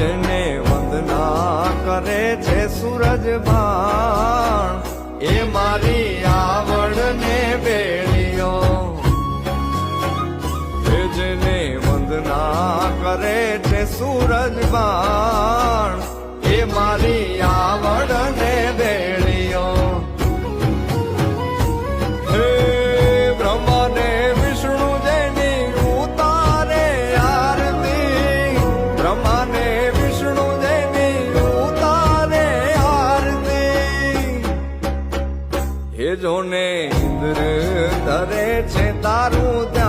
સૂરજને વંદના કરે છે સૂરજ ભાણ. એ મારી આવડને બેળીઓ સૂરજને વંદના કરે છે સૂરજ બા હે જોને ઇન્દ્ર ધરે છે તારું